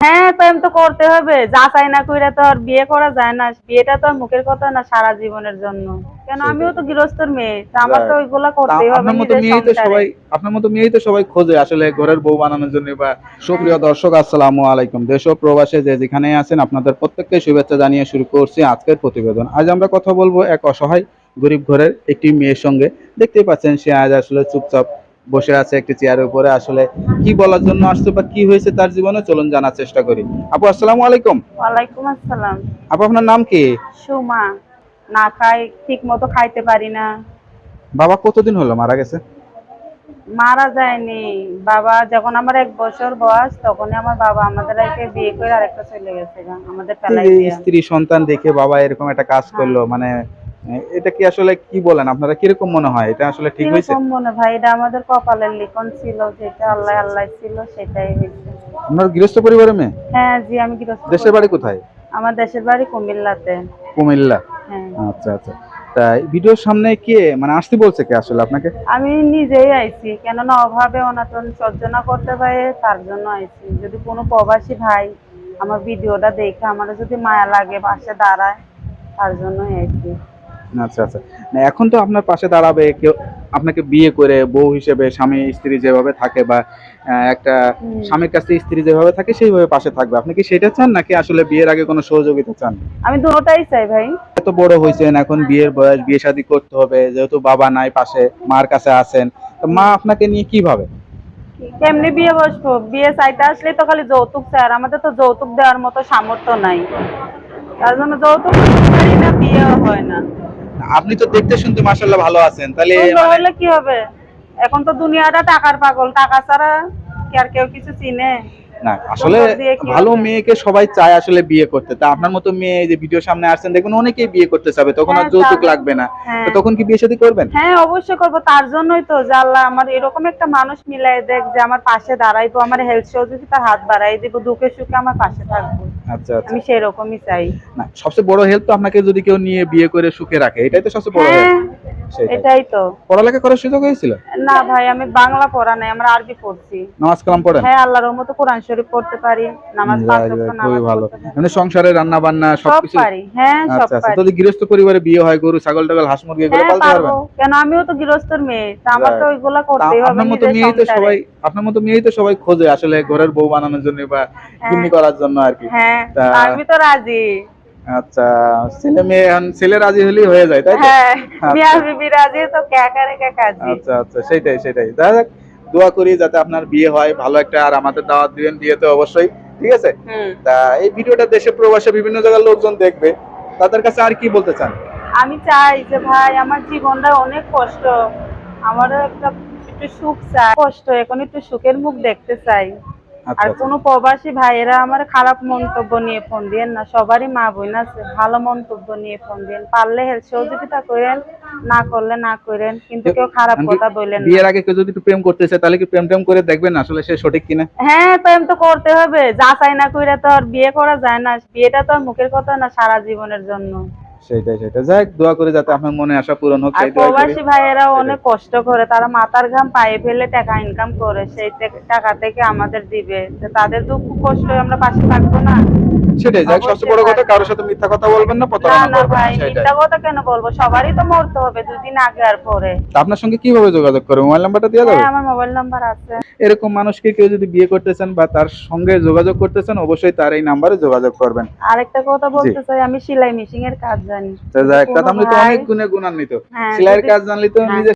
হ্যাঁ প্রেম তো করতে হবে। যা চাই না কইরা তো আর বিয়ে করা যায় না। বিয়েটা তো আর মুখের কথা না সারা জীবনের জন্য। কেন? আমিও তো গৃহস্থর মেয়ে তা আমার তো ওইগুলা তা করতেই হবে আপনার মতো মেয়েই তো সবাই আপনার মতো মেয়েই তো সবাই খোঁজে আসলে ঘরের বউ বানানোর জন্য বা সুপ্রিয় দর্শক আসসালামু আলাইকুম। দেশ ও প্রবাসে যে যেখানে আছেন আপনাদের প্রত্যেককে শুভেচ্ছা জানিয়ে শুরু করছি আজকের প্রতিবেদন। আজ আমরা কথা বলব এক অসহায় গরিব ঘরের একটি মেয়ের সঙ্গে। দেখতেই পাচ্ছেন সে আজ আসলে চুপচাপ বসে আছে একটি চেয়ারের উপরে। আসলে কি বলার জন্য আসছে বা কি হয়েছে তার জীবনে চলুন জানার চেষ্টা করি। আপু আসসালামু আলাইকুম। ওয়ালাইকুম আসসালাম। আপু আপনার নাম কি? সুমা। না খাই ঠিক মতো খাইতে পারি না। বাবা কতদিন হলো মারা গেছে? মারা যায়নি। বাবা যখন আমার এক বছর বয়স তখনই আমার বাবা আমাদের একে বিয়ে করে আরেকটা চলে গেছে আমাদের স্ত্রী সন্তান দেখে বাবা এরকম একটা কাজ করল মানে এ, এটা কি আসলে কি বলেন? আপনারা কীরকম মনে হয়? এটা আসলে ঠিক হয়েছে? কীরকম মনে ভাই এটা আমাদের কপালের লিখন ছিল যেটা আল্লাহ আল্লাহ ছিল সেটাই হয়েছে। আপনার গৃহস্থ পরিবারের মেয়ে? হ্যাঁ জি আমি গৃহস্থ দেশের বাড়ি কোথায়? আমার দেশের বাড়ি কুমিল্লাতে। কুমিল্লা? হ্যাঁ। আচ্ছা আচ্ছা। তা ভিডিওর সামনে কে? মানে আসতে বলছে কে আসলে আপনাকে? আমি নিজেই আইছি কেননা অভাবে অনাটন সহ্য না করতে পারে তার জন্য আইছি। যদি কোনো প্রবাসী ভাই আমার ভিডিওটা দেখে আমার যদি মায়া লাগে পাশে দাঁড়ায় তার জন্যই আইছি। আচ্ছা আচ্ছা। না এখন তো আপনার পাশে দাঁড়াবে কেউ আপনাকে বিয়ে করে বউ হিসেবে স্বামী স্ত্রী যেভাবে থাকে বা একটা স্বামীর কাছে স্ত্রী যেভাবে থাকে সেইভাবে পাশে থাকবে। আপনি কি সেটা চান নাকি আসলে বিয়ের আগে কোনো সহযোগিতা চান? আমি দুটোটাই চাই ভাই। এত বড় হয়েছেন এখন বিয়ের বয়স বিয়ে শাদী করতে হবে যেহেতু বাবা নাই পাশে মার কাছে আছেন তো মা আপনাকে নিয়ে কি ভাবে? কেমনি বিয়ে বসবো? বিয়ে চাইতে আসলে তো খালি যৌতুক চাই আর আমাদের তো যৌতুক দেওয়ার মতো সামর্থ্য নাই। তার জন্য যৌতুক না বিয়ে হয় না। আপনি তো দেখতে শুনতে মাসাল্লাহ ভালো আছেন তাহলে মানে- হলে কি হবে? এখন তো দুনিয়াটা টাকার পাগল টাকা ছাড়া কি আর কেউ কিছু চিনে? না আসলে ভালো মেয়েকে সবাই চায় আসলে বিয়ে করতে। তা আপনার মতো মেয়ে যে ভিডিও সামনে আসছেন দেখুন অনেকেই বিয়ে করতে চাবে তখন আর হ্যাঁ, যৌতুক লাগবে না। হ্যাঁ। তো তখন কি বিয়ে শাদী করবেন? হ্যাঁ অবশ্যই করব তার জন্যই তো যে আল্লাহ আমার এরকম একটা মানুষ মিলাই দেখ যে আমার পাশে দাঁড়াইবো আমার হেলথ সহযোগিতার হাত বাড়াই দিব দুঃখে সুখে আমার পাশে থাকব। আচ্ছা আচ্ছা। আমি সেরকমই চাই। না সবচেয়ে বড় হেল্প তো আপনাকে যদি কেউ নিয়ে বিয়ে করে সুখে রাখে এটাই তো সবচেয়ে বড় হ্যাঁ হেল্প এটাই তো। পড়ালেখা করার সুযোগ হয়েছিল? না ভাই আমি বাংলা পড়া নাই আমরা আরবি পড়ছি। নামাজ কালাম পড়েন? হ্যাঁ আল্লাহর মতো কোরআন শরীফ পড়তে পারি নামাজ খুবই ভালো। মানে সংসারে রান্না বান্না সবকিছু? পারি হ্যাঁ সব আচ্ছা। আচ্ছা পারি যদি গৃহস্থ পরিবারে বিয়ে হয় গরু ছাগল টাগল হাঁস মুরগি এগুলো হ্যাঁ পালতে পারবেন? কেন? আমিও তো গৃহস্থর মেয়ে তা আমার তো ওইগুলা তা করতেই হবে আপনার মতো মেয়েই তো সবাই আপনার মতো মেয়েই তো সবাই খোঁজে আসলে ঘরের বউ বানানোর জন্য বা গিন্নি করার জন্য আর কি। হ্যাঁ আমি তো রাজি। আচ্ছা ছেলে মেয়ে এখন ছেলে রাজি হলেই হয়ে যায় তাই তো? হ্যাঁ আচ্ছা। মিয়া বিবি রাজি তো আচ্ছা আচ্ছা সেটাই সেটাই। দোয়া করি যাতে আপনার বিয়ে হয় ভালো একটা আর আমাদের দাওয়াত দিবেন বিয়েতে অবশ্যই ঠিক আছে? তা এই ভিডিওটা দেশে প্রবাসে বিভিন্ন জায়গার লোকজন দেখবে তাদের কাছে আর কি বলতে চান? আমি চাই যে ভাই আমার জীবনটা অনেক কষ্ট। আমারও একটা একটু সুখ চাই। কষ্ট এখন একটু সুখের মুখ দেখতে চাই। আচ্ছা আর আচ্ছা। কোনো প্রবাসী ভাইয়েরা আমার খারাপ মন্তব্য নিয়ে ফোন দিয়েন না সবারই মা বোন আছে ভালো মন্তব্য নিয়ে ফোন দিয়েন। পারলে হেল্প সহযোগিতা করেন না করলে না করেন কিন্তু কেউ খারাপ কথা বললেন না। বিয়ের আগে কেউ যদি প্রেম করতেছে তাহলে কি প্রেম টেম করে দেখবেন আসলে সে সঠিক কিনা? হ্যাঁ প্রেম তো করতে হবে যাচাই না কইরা তো আর বিয়ে করা যায় না বিয়েটা তো আর মুখের কথা না সারা জীবনের জন্য। সেটাই সেটাই। যাক দোয়া করে যাতে আপনার মনে আশা পূরণ হোক আর প্রবাসী ভাইয়েরা অনেক কষ্ট করে তারা মাথার ঘাম পায়ে ফেলে টাকা ইনকাম করে সেই টাকা থেকে আমাদের দিবে। তো তাদের দুঃখ কষ্ট আমরা পাশে থাকব না। সেটাই অবশ্যই সবচেয়ে বড় কথা কারোর সাথে মিথ্যা কথা বলবেন না প্রতারণা করবেন না সেটাই। মিথ্যা কথা কেন বলব? সবারই তো মরতে হবে দুদিন আগে আর পরে। তা আপনার সঙ্গে কীভাবে যোগাযোগ করবে? মোবাইল নাম্বারটা হ্যাঁ আমার মোবাইল নাম্বার আছে। এরকম মানুষকে কেউ যদি বিয়ে করতে চান বা তার সঙ্গে যোগাযোগ করতে চান অবশ্যই তার এই নাম্বারে যোগাযোগ করবেন। আরেকটা কথা বলতে চাই আমি সেলাই মেশিং এর কাজ জানি। তো যাক তা কোনো আপনি তো অনেক গুণে গুণান্বিত। হ্যাঁ, সেলাইয়ের কাজ জানলি তো হ্যাঁ। নিজে